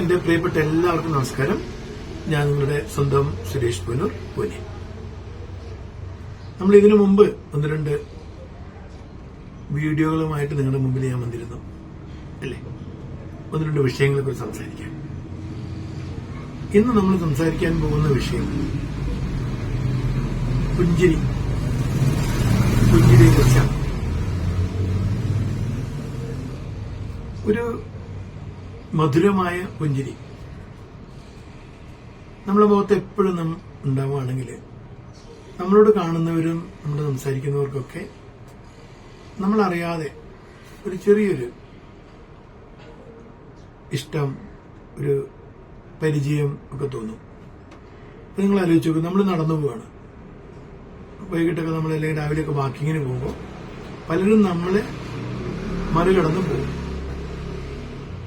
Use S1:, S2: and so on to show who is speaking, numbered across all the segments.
S1: എന്റെ പ്രിയപ്പെട്ട എല്ലാവർക്കും നമസ്കാരം. ഞാൻ നിങ്ങളുടെ സ്വന്തം സുരേഷ് പുനൂർ പൂനെ നമ്മൾ ഇതിനു മുമ്പ് ഒന്ന് രണ്ട് വീഡിയോകളുമായിട്ട് നിങ്ങളുടെ മുമ്പിൽ ഞാൻ വന്നിരുന്നു. അല്ലേ? ഒന്ന് രണ്ട് വിഷയങ്ങളെ കുറിച്ച് സംസാരിക്കാം. ഇന്ന് നമ്മൾ സംസാരിക്കാൻ പോകുന്ന വിഷയം പുഞ്ചിരി. പുഞ്ചിരിയെ കുറിച്ചാണ് ഒരു മധുരമായ പുഞ്ചിരി. നമ്മുടെ മുഖത്ത് എപ്പോഴും നാം ഉണ്ടാവുകയാണെങ്കിൽ നമ്മളോട് കാണുന്നവരും നമ്മൾ സംസാരിക്കുന്നവർക്കൊക്കെ നമ്മളറിയാതെ ഒരു ചെറിയൊരു ഇഷ്ടം ഒരു പരിചയം ഒക്കെ തോന്നും. നിങ്ങൾ ആലോചിച്ച് നോക്കും നമ്മൾ നടന്നു പോവാണ്. വൈകിട്ടൊക്കെ നമ്മൾ അല്ലെങ്കിൽ രാവിലെയൊക്കെ വാക്കിങ്ങിന് പോകുമ്പോൾ പലരും നമ്മളെ മറികടന്നു പോകും.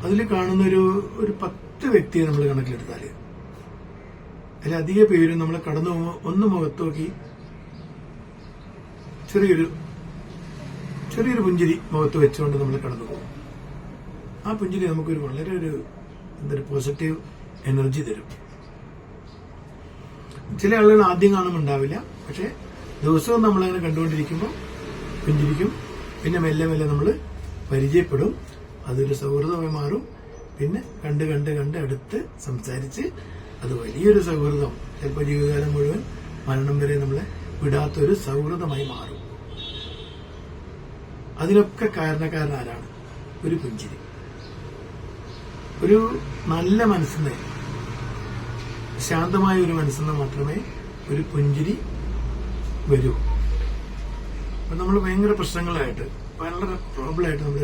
S1: അതിൽ കാണുന്ന ഒരു ഒരു പത്ത് വ്യക്തിയെ നമ്മൾ കണക്കിലെടുത്താൽ അതിൽ അധിക പേരും നമ്മൾ കടന്നു ഒന്ന് മുഖത്ത് നോക്കി ചെറിയൊരു ചെറിയൊരു പുഞ്ചിരി മുഖത്ത് വെച്ചുകൊണ്ട് നമ്മൾ കടന്നു പോകും. ആ പുഞ്ചിരി നമുക്കൊരു വളരെ ഒരു എന്തൊരു പോസിറ്റീവ് എനർജി തരും. ചില ആളുകൾ ആദ്യം കാണുമ്പോൾ ഉണ്ടാവില്ല. പക്ഷെ ദിവസവും നമ്മളങ്ങനെ കണ്ടുകൊണ്ടിരിക്കുമ്പോൾ പുഞ്ചിരിക്കും. പിന്നെ മെല്ലെ മെല്ലെ നമ്മൾ പരിചയപ്പെടും. അതൊരു സൗഹൃദമായി മാറും. പിന്നെ കണ്ട് കണ്ട് കണ്ട് അടുത്ത് സംസാരിച്ച് അത് വലിയൊരു സൗഹൃദം. ചിലപ്പോൾ ജീവിതകാലം മുഴുവൻ മരണം വരെ നമ്മളെ വിടാത്തൊരു സൗഹൃദമായി മാറും. അതിനൊക്കെ കാരണക്കാരൻ ആരാണ്? ഒരു പുഞ്ചിരി. ഒരു നല്ല മനസ്സിന് ശാന്തമായ ഒരു മനസ്സിന് മാത്രമേ ഒരു പുഞ്ചിരി വരൂ. നമ്മൾ ഭയങ്കര പ്രശ്നങ്ങളായിട്ട് വളരെ പ്രോബ്ലമായിട്ട് നമ്മൾ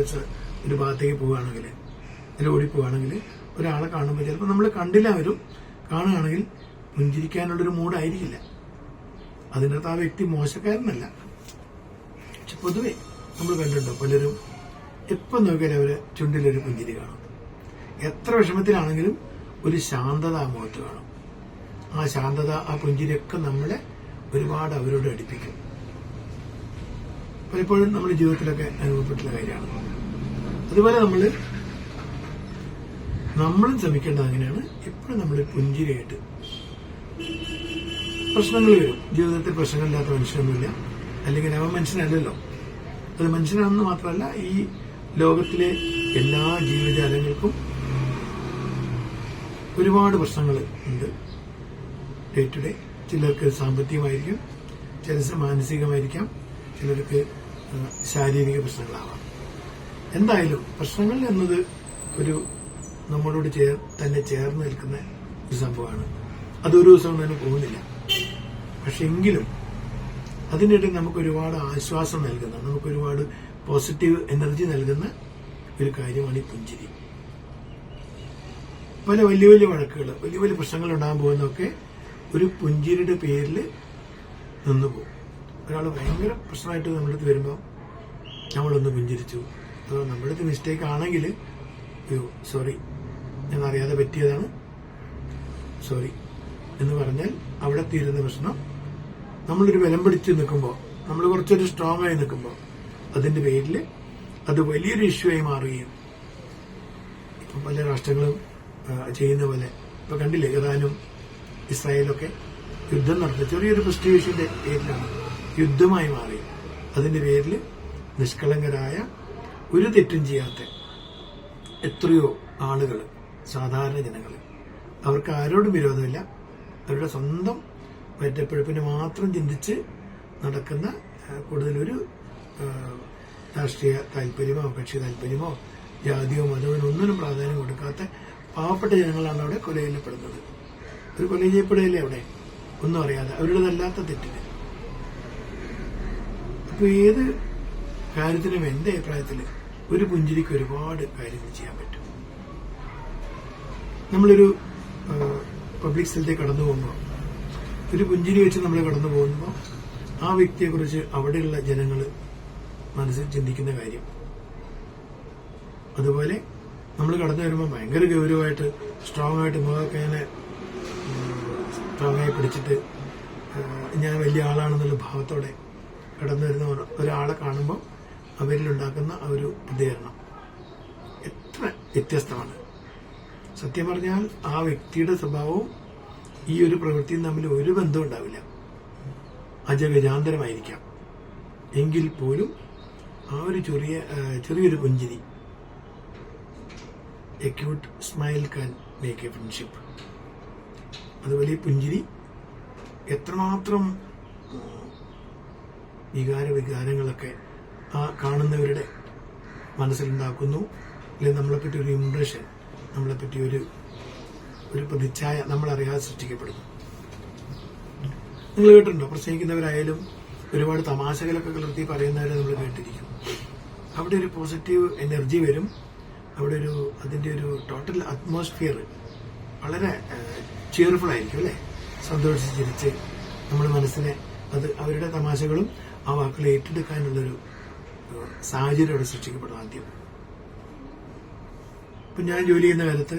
S1: ഒരു ഭാഗത്തേക്ക് പോവുകയാണെങ്കിൽ അല്ലെങ്കിൽ ഓടിപ്പോവുകയാണെങ്കിൽ ഒരാളെ കാണുമ്പോൾ ചിലപ്പോൾ നമ്മൾ കണ്ടില്ല അവരും കാണുകയാണെങ്കിൽ പുഞ്ചിരിക്കാനുള്ളൊരു മൂഡായിരിക്കില്ല. അതിനകത്ത് ആ വ്യക്തി മോശക്കാരനല്ല. പക്ഷെ പൊതുവെ നമ്മൾ കണ്ടിട്ടുണ്ടോ? പലരും എപ്പം നോക്കിയാലും അവരെ ചുണ്ടിലൊരു പുഞ്ചിരി കാണും. എത്ര വിഷമത്തിലാണെങ്കിലും ഒരു ശാന്തത ആ മുഖത്ത് കാണും. ആ ശാന്തത ആ പുഞ്ചിരിയൊക്കെ നമ്മളെ ഒരുപാട് അവരോട് അടുപ്പിക്കും. പലപ്പോഴും നമ്മുടെ ജീവിതത്തിലൊക്കെ അനുഭവപ്പെട്ടുള്ള കാര്യമാണ്. അതുപോലെ നമ്മൾ നമ്മളും ശ്രമിക്കേണ്ടത് അങ്ങനെയാണ്. എപ്പോഴും നമ്മൾ പുഞ്ചിരിയായിട്ട്. പ്രശ്നങ്ങൾ വരും. ജീവിതത്തിൽ പ്രശ്നങ്ങളില്ലാത്ത മനുഷ്യനൊന്നുമില്ല അല്ലെങ്കിൽ അവൻ മനുഷ്യനല്ലല്ലോ. അത് മനുഷ്യനാണെന്ന് മാത്രമല്ല ഈ ലോകത്തിലെ എല്ലാ ജീവജാലങ്ങൾക്കും ഒരുപാട് പ്രശ്നങ്ങൾ ഉണ്ട്. ഡേ ടു ഡേ ചിലർക്ക് സാമ്പത്തികമായിരിക്കും ചിലർക്ക് മാനസികമായിരിക്കാം ചിലർക്ക് ശാരീരിക പ്രശ്നങ്ങളാവാം. എന്തായാലും പ്രശ്നങ്ങൾ എന്നത് ഒരു നമ്മളോട് ചേർ തന്നെ ചേർന്ന് നിൽക്കുന്ന ഒരു സംഭവമാണ്. അതൊരു ദിവസം തന്നെ പോകുന്നില്ല. പക്ഷെ എങ്കിലും അതിനിടയിൽ നമുക്ക് ഒരുപാട് ആശ്വാസം നൽകുന്ന നമുക്ക് ഒരുപാട് പോസിറ്റീവ് എനർജി നൽകുന്ന ഒരു കാര്യമാണ് ഈ പുഞ്ചിരി. പല വലിയ വലിയ വഴക്കുകൾ വലിയ വലിയ പ്രശ്നങ്ങൾ ഉണ്ടാകാൻ പോകുന്നതൊക്കെ ഒരു പുഞ്ചിരിയുടെ പേരിൽ നിന്നു പോകും ഒരാൾ ഭയങ്കര പ്രശ്നമായിട്ട് നമ്മളടുത്ത് വരുമ്പോൾ നമ്മളൊന്ന് പുഞ്ചിരിച്ചു. അതോ നമ്മുടെ അടുത്ത് മിസ്റ്റേക്ക് ആണെങ്കിൽ അയ്യോ സോറി ഞാൻ അറിയാതെ പറ്റിയതാണ്. സോറി എന്ന് പറഞ്ഞാൽ അവിടെ തീരുന്ന പ്രശ്നം. നമ്മളൊരു ബലം പിടിച്ച് നിൽക്കുമ്പോൾ നമ്മൾ കുറച്ചൊരു സ്ട്രോങ് ആയി നിൽക്കുമ്പോൾ അതിന്റെ പേരിൽ അത് വലിയൊരു ഇഷ്യൂ ആയി മാറുകയും ഇപ്പം പല രാഷ്ട്രങ്ങളും ചെയ്യുന്ന പോലെ. ഇപ്പൊ കണ്ടില്ലേ ഇറാനും ഇസ്രായേലൊക്കെ യുദ്ധം നടത്തി. ചെറിയൊരു പ്രസ്റ്റീഷ്യന്റെ പേരിലാണ് യുദ്ധമായി മാറി. അതിന്റെ പേരിൽ നിഷ്കളങ്കരായ ഒരു തെറ്റും ചെയ്യാത്ത എത്രയോ ആളുകൾ സാധാരണ ജനങ്ങൾ അവർക്ക് ആരോടും വിരോധമില്ല. അവരുടെ സ്വന്തം ഒറ്റപ്പെടുപ്പിന് മാത്രം ചിന്തിച്ച് നടക്കുന്ന കൂടുതലൊരു രാഷ്ട്രീയ താല്പര്യമോ കക്ഷി താല്പര്യമോ ജാതിയോ മതമോ ഒന്നിനും പ്രാധാന്യം കൊടുക്കാത്ത പാവപ്പെട്ട ജനങ്ങളാണ് അവിടെ കൊല ചെയ്യപ്പെടുന്നത് ഒരു കൊല ചെയ്യപ്പെടുകയല്ലേ അവിടെ? ഒന്നും അറിയാതെ. അവരുടേതല്ലാത്ത തെറ്റിന്. അപ്പൊ ഏത് കാര്യത്തിനും എന്റെ അഭിപ്രായത്തിൽ ഒരു പുഞ്ചിരിക്ക് ഒരുപാട് കാര്യങ്ങൾ ചെയ്യാൻ പറ്റും. നമ്മളൊരു പബ്ലിക് സ്ഥലത്തേക്ക് കടന്നു പോകുമ്പോൾ ഒരു പുഞ്ചിരി വെച്ച് നമ്മൾ കടന്നു പോകുമ്പോൾ ആ വ്യക്തിയെക്കുറിച്ച് അവിടെയുള്ള ജനങ്ങൾ മനസ്സിൽ ചിന്തിക്കുന്ന കാര്യം. അതുപോലെ നമ്മൾ കടന്നു വരുമ്പോൾ ഭയങ്കര ഗൗരവമായിട്ട് സ്ട്രോങ് ആയിട്ട് മുഖമൊക്കെ ഇങ്ങനെ സ്ട്രോങ് ആയി പിടിച്ചിട്ട് ഞാൻ വലിയ ആളാണെന്നുള്ള ഭാവത്തോടെ കടന്നു വരുന്ന ഒരാളെ കാണുമ്പോൾ അവരിലുണ്ടാക്കുന്ന ആ ഒരു പ്രതികരണം. എത്ര വ്യത്യസ്തമാണ്. സത്യം പറഞ്ഞാൽ ആ വ്യക്തിയുടെ സ്വഭാവവും ഈ ഒരു പ്രവൃത്തിയും തമ്മിൽ ഒരു ബന്ധവും ഉണ്ടാവില്ല. അജഗജാന്തരമായിരിക്കാം. എങ്കിൽ പോലും ആ ഒരു ചെറിയ ചെറിയൊരു പുഞ്ചിരി a cute smile can make a friendship അതുപോലെ പുഞ്ചിരി എത്രമാത്രം വികാര വികാരങ്ങളൊക്കെ ആ കാണുന്നവരുടെ മനസ്സിലുണ്ടാക്കുന്നു. അല്ലെങ്കിൽ നമ്മളെപ്പറ്റി ഒരു ഇംപ്രഷൻ നമ്മളെപ്പറ്റി ഒരു ഒരു പ്രതിച്ഛായ നമ്മളറിയാതെ സൃഷ്ടിക്കപ്പെടുന്നു. നിങ്ങൾ കേട്ടിട്ടുണ്ടോ? പ്രസംഗിക്കുന്നവരായാലും ഒരുപാട് തമാശകളൊക്കെ കലർത്തി പറയുന്നവരെ നമ്മൾ കേട്ടിരിക്കും. അവിടെ ഒരു പോസിറ്റീവ് എനർജി വരും. അവിടെ ഒരു അതിന്റെ ഒരു ടോട്ടൽ അറ്റ്മോസ്ഫിയർ വളരെ ചിയർഫുൾ ആയിരിക്കും അല്ലെ? സന്തോഷിച്ച് ചിരിച്ച് നമ്മൾ മനസ്സിനെ അത് അവരുടെ തമാശകളും ആ വാക്കുകളെ ഏറ്റെടുക്കാനുള്ളൊരു സാഹചര്യം അവിടെ സൃഷ്ടിക്കപ്പെടും ആദ്യം. ഇപ്പം ഞാൻ ജോലി ചെയ്യുന്ന കാലത്ത്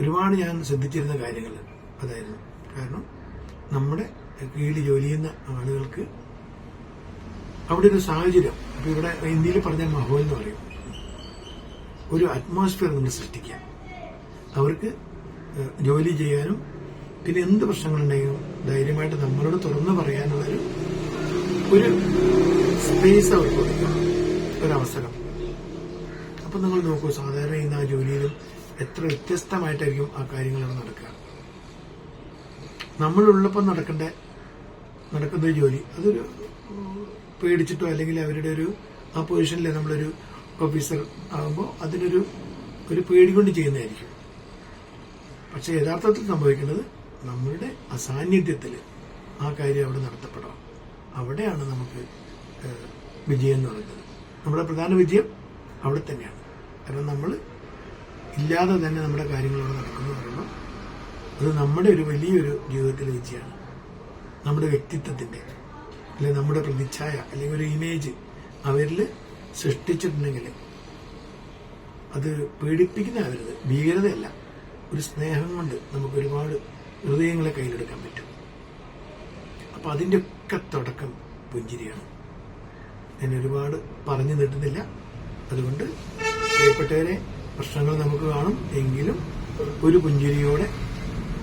S1: ഒരുപാട് ഞാൻ ശ്രദ്ധിച്ചിരുന്ന കാര്യങ്ങൾ അതായിരുന്നു. കാരണം നമ്മുടെ കീഴിൽ ജോലി ചെയ്യുന്ന ആളുകൾക്ക് അവിടെ ഒരു സാഹചര്യം. ഇപ്പം ഇവിടെ ഇന്ത്യയിൽ പറഞ്ഞ മഹോൽ എന്ന് പറയും. ഒരു അറ്റ്മോസ്ഫിയർ നമ്മൾ സൃഷ്ടിക്കുക. അവർക്ക് ജോലി ചെയ്യാനും പിന്നെ എന്ത് പ്രശ്നങ്ങളുണ്ടെങ്കിലും ധൈര്യമായിട്ട് നമ്മളോട് തുറന്നു പറയാനുള്ളൊരു ഒരു സ്പേസ് അവർക്ക് കൊടുക്കുക ഒരവസരം. അപ്പൊ നിങ്ങൾ നോക്കൂ സാധാരണ ഇന്ന് ആ ജോലിയിലും എത്ര വ്യത്യസ്തമായിട്ടായിരിക്കും ആ കാര്യങ്ങൾ നടക്കുക. നമ്മളുള്ളപ്പം നടക്കേണ്ട നടക്കുന്ന ജോലി അതൊരു പേടിച്ചിട്ടോ അല്ലെങ്കിൽ അവരുടെ ഒരു ആ പൊസിഷനിൽ നമ്മളൊരു ഓഫീസർ ആകുമ്പോൾ അതിനൊരു ഒരു പേടി കൊണ്ട് ചെയ്യുന്നതായിരിക്കും. പക്ഷെ യഥാർത്ഥത്തിൽ സംഭവിക്കുന്നത് നമ്മളുടെ അസാന്നിധ്യത്തിൽ ആ കാര്യം അവിടെ നടത്തപ്പെടാം അവിടെയാണ് നമുക്ക് വിജയം എന്ന് പറയുന്നത് നമ്മുടെ പ്രധാന വിജയം അവിടെ തന്നെയാണ്. കാരണം നമ്മൾ ഇല്ലാതെ തന്നെ നമ്മുടെ കാര്യങ്ങളോട് നടക്കുന്നു പറയുമ്പോൾ അത് നമ്മുടെ ഒരു വലിയൊരു ജീവിതത്തിലെ വിജയമാണ്. നമ്മുടെ വ്യക്തിത്വത്തിന്റെ അല്ലെങ്കിൽ നമ്മുടെ പ്രതിച്ഛായ അല്ലെങ്കിൽ ഒരു ഇമേജ് അവരിൽ സൃഷ്ടിച്ചിട്ടുണ്ടെങ്കിൽ അത് പേടിപ്പിക്കുന്നതാവരുത് ഭീകരതയല്ല. ഒരു സ്നേഹം കൊണ്ട് നമുക്ക് ഒരുപാട് ഹൃദയങ്ങളെ കയ്യിലെടുക്കാൻ പറ്റും. അപ്പൊ അതിന്റെ ഒക്കെ തുടക്കം പുഞ്ചിരിയാണ്. ഞാൻ ഒരുപാട് പറഞ്ഞു നീട്ടുന്നില്ല അതുകൊണ്ട് പ്രിയപ്പെട്ടവരെ പ്രശ്നങ്ങൾ നമുക്ക് കാണും. എങ്കിലും ഒരു പുഞ്ചിരിയോടെ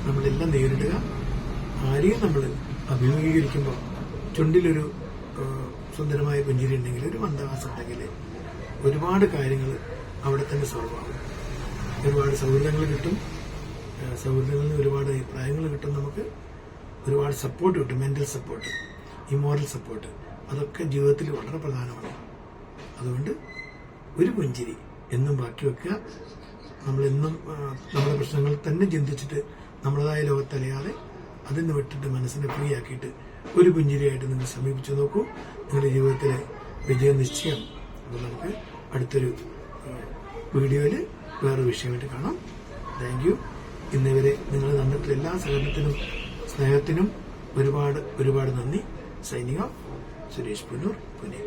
S1: നമ്മളെല്ലാം നേരിടുക. ആരെയും നമ്മൾ അഭിമുഖീകരിക്കുമ്പോൾ ചുണ്ടിലൊരു സുന്ദരമായ പുഞ്ചിരി ഉണ്ടെങ്കിൽ ഒരു മന്ദഹാസം ഉണ്ടെങ്കിൽ ഒരുപാട് കാര്യങ്ങൾ അവിടെ തന്നെ സോൾവ് ആകും ഒരുപാട് സൗഹൃദങ്ങൾ കിട്ടും. സൗഹൃദങ്ങളിൽ നിന്ന് ഒരുപാട് അഭിപ്രായങ്ങൾ കിട്ടും നമുക്ക്. ഒരുപാട് സപ്പോർട്ട് കിട്ടും. മെന്റൽ സപ്പോർട്ട് ഇമോറൽ സപ്പോർട്ട് അതൊക്കെ ജീവിതത്തിൽ വളരെ പ്രധാനമാണ്. അതുകൊണ്ട് ഒരു പുഞ്ചിരി എന്നും ബാക്കി വെക്കുക. നമ്മളെന്നും നമ്മുടെ പ്രശ്നങ്ങൾ തന്നെ ചിന്തിച്ചിട്ട് നമ്മളതായ ലോകത്തലയാതെ അതിൽ നിന്ന് വിട്ടിട്ട് മനസ്സിനെ ഫ്രീ ആക്കിയിട്ട് ഒരു പുഞ്ചിരിയായിട്ട് നിങ്ങൾ സമീപിച്ചു നോക്കൂ. നിങ്ങളുടെ ജീവിതത്തിലെ വിജയ നിശ്ചയം. അപ്പോൾ നമുക്ക് അടുത്തൊരു വീഡിയോയിൽ വേറൊരു വിഷയമായിട്ട് കാണാം. താങ്ക് യു ഇന്നിവരെ നിങ്ങൾ തന്നിട്ടുള്ള എല്ലാ സഹകരണത്തിനും സ്നേഹത്തിനും ഒരുപാട് ഒരുപാട് നന്ദി. സൈനിക സുരേഷ് പുന്നൂർ പുനെ